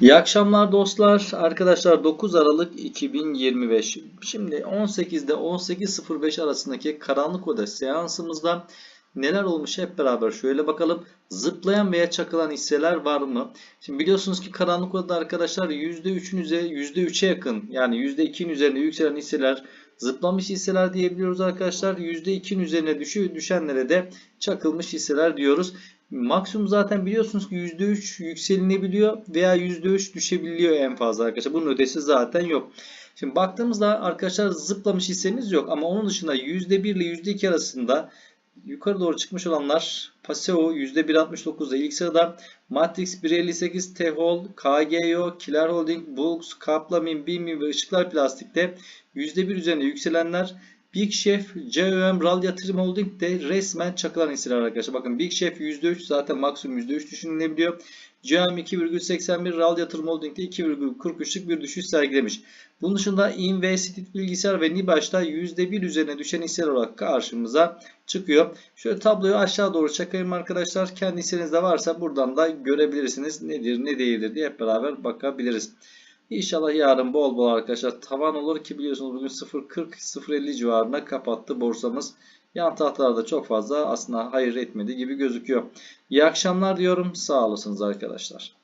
İyi akşamlar dostlar. Arkadaşlar 9 Aralık 2025. Şimdi 18'de 18.05 arasındaki karanlık oda seansımızda neler olmuş hep beraber şöyle bakalım. Zıplayan veya çakılan hisseler var mı? Şimdi biliyorsunuz ki karanlık odada arkadaşlar %3'ün üzeri %3'e yakın yani %2'nin üzerinde yükselen hisseler zıplamış hisseler diyebiliyoruz arkadaşlar. %2'nin üzerine düşü, düşenlere de çakılmış hisseler diyoruz. Maksimum zaten biliyorsunuz ki %3 yükselinebiliyor veya %3 düşebiliyor en fazla arkadaşlar. Bunun ötesi zaten yok. Şimdi baktığımızda arkadaşlar zıplamış hissemiz yok ama onun dışında %1 ile %2 arasında yukarı doğru çıkmış olanlar Paseo %1.69'da ilk sırada Matrix 1.58, Tehol, KGO, Kiler Holding, Bulks, Kaplamin, Bimi ve Işıklar Plastik'te %1 üzerinde yükselenler Big Chef, COM, RAL Yatırım Holding de resmen çakılan hisseler arkadaşlar. Bakın Big Chef %3 zaten maksimum %3 düşünülebiliyor. COM 2,81, RAL Yatırım Holding de 2,43'lük bir düşüş sergilemiş. Bunun dışında Investit Bilgisayar ve Nibaş'ta %1 üzerine düşen hisseler olarak karşımıza çıkıyor. Şöyle tabloyu aşağı doğru çakayım arkadaşlar. Kendi hissenizde varsa buradan da görebilirsiniz. Nedir ne değildir diye hep beraber bakabiliriz. İnşallah yarın bol bol arkadaşlar tavan olur ki biliyorsunuz bugün 0.40-0.50 civarına kapattı borsamız. Yan tahtalarda çok fazla aslında hayır etmedi gibi gözüküyor. İyi akşamlar diyorum. Sağ olasınız arkadaşlar.